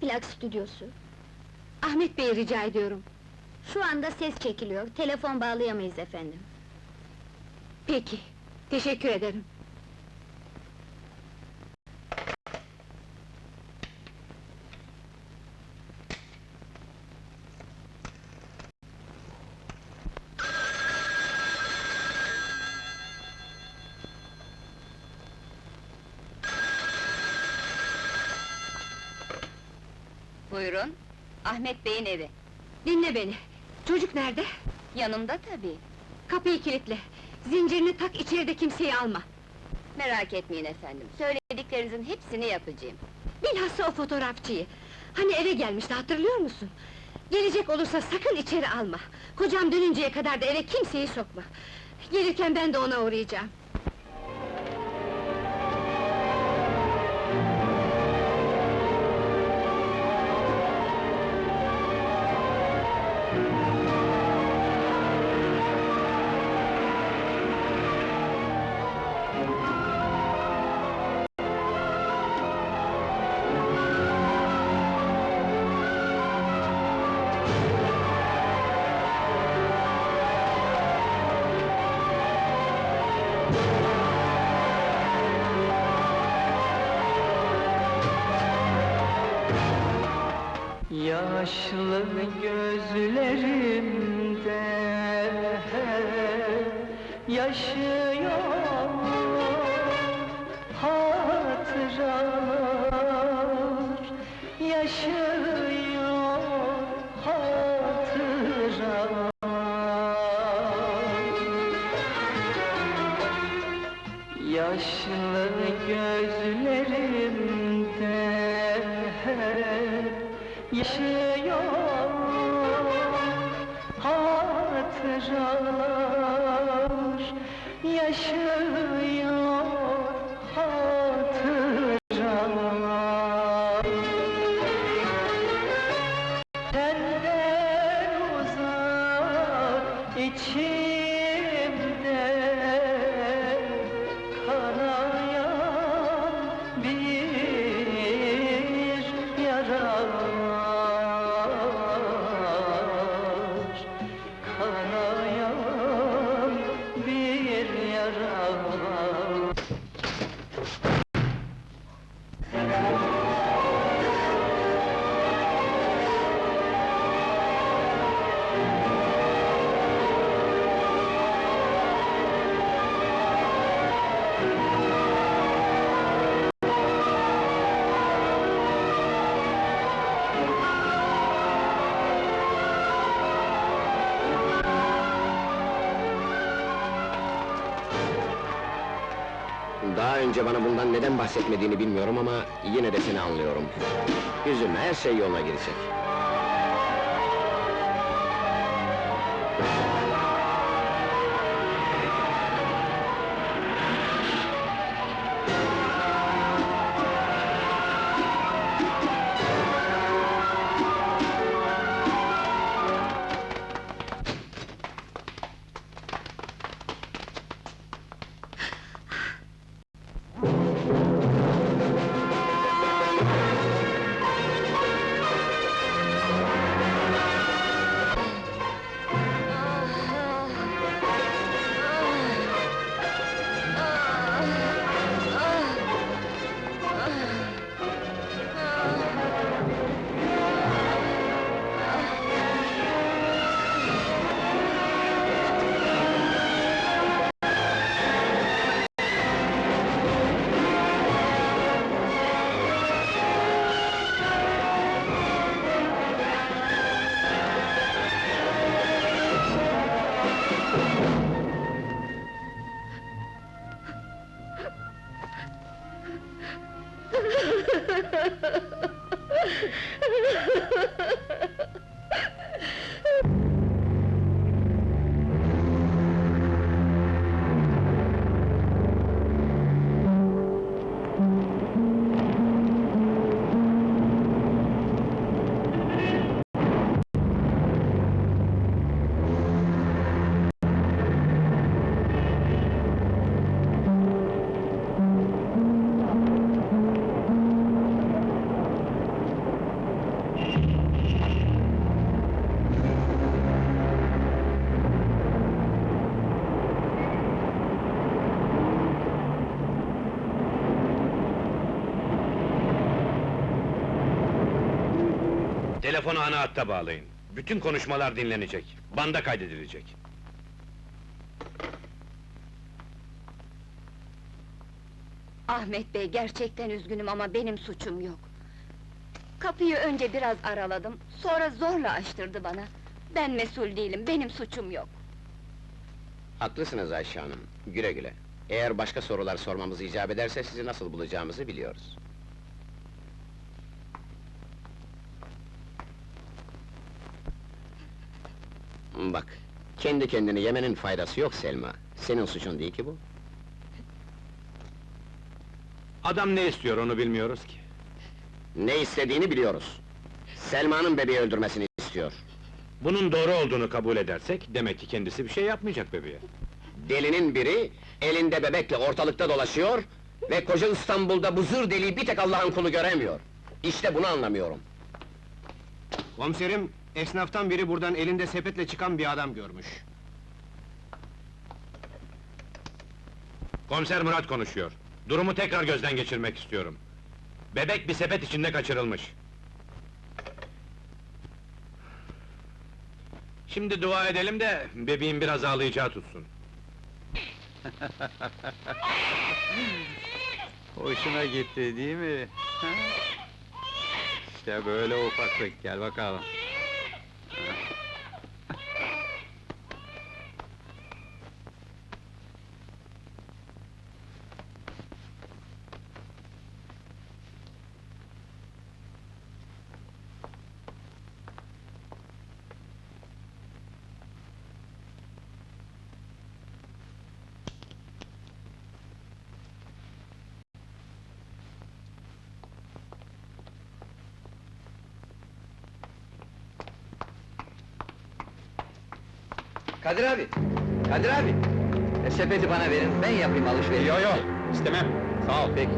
Plak Stüdyosu. Ahmet Bey'i rica ediyorum. Şu anda ses çekiliyor, telefon bağlayamayız efendim. Peki, teşekkür ederim. Buyurun, Ahmet Bey'in evi. Dinle beni. Çocuk nerede? Yanımda tabii. Kapıyı kilitle. Zincirini tak, içeride kimseyi alma. Merak etmeyin efendim, söylediklerinizin hepsini yapacağım. Bilhassa o fotoğrafçıyı. Hani eve gelmişti, hatırlıyor musun? Gelecek olursa sakın içeri alma. Kocam dönünceye kadar da eve kimseyi sokma. Gelirken ben de ona uğrayacağım. Yaşlı gözlerimde. Yaşıyor hatıralar. Yaşıyor hatıralar. Yaşlı gözlerimde. Yaşıyor hatıralar yaşıyor hatıralar. Senden uzak içimde önce bana bundan neden bahsetmediğini bilmiyorum ama yine de seni anlıyorum. Üzülme, her şey yoluna girecek. Telefonu ana hatta bağlayın. Bütün konuşmalar dinlenecek. Banda kaydedilecek. Ahmet Bey, gerçekten üzgünüm ama benim suçum yok. Kapıyı önce biraz araladım, sonra zorla açtırdı bana. Ben mesul değilim, benim suçum yok. Haklısınız Ayşe Hanım, güle güle. Eğer başka sorular sormamız icap ederse sizi nasıl bulacağımızı biliyoruz. Bak, kendi kendini yemenin faydası yok Selma. Senin suçun değil ki bu. Adam ne istiyor onu bilmiyoruz ki. Ne istediğini biliyoruz. Selma'nın bebeği öldürmesini istiyor. Bunun doğru olduğunu kabul edersek, demek ki kendisi bir şey yapmayacak bebeğe. Delinin biri, elinde bebekle ortalıkta dolaşıyor... ...ve koca İstanbul'da bu zır deliği bir tek Allah'ın kulu göremiyor. İşte bunu anlamıyorum. Komiserim, esnaftan biri buradan elinde sepetle çıkan bir adam görmüş. Komiser Murat konuşuyor. Durumu tekrar gözden geçirmek istiyorum. Bebek bir sepet içinde kaçırılmış. Şimdi dua edelim de bebeğin biraz ağlayacağı tutsun. Hoşuna gitti değil mi? İşte böyle ufaklık, gel bakalım. Kadir abi! Kadir abi! E, sepeti bana verin, ben yapayım alışveriş. Yo yo, istemem. Sağ ol, peki.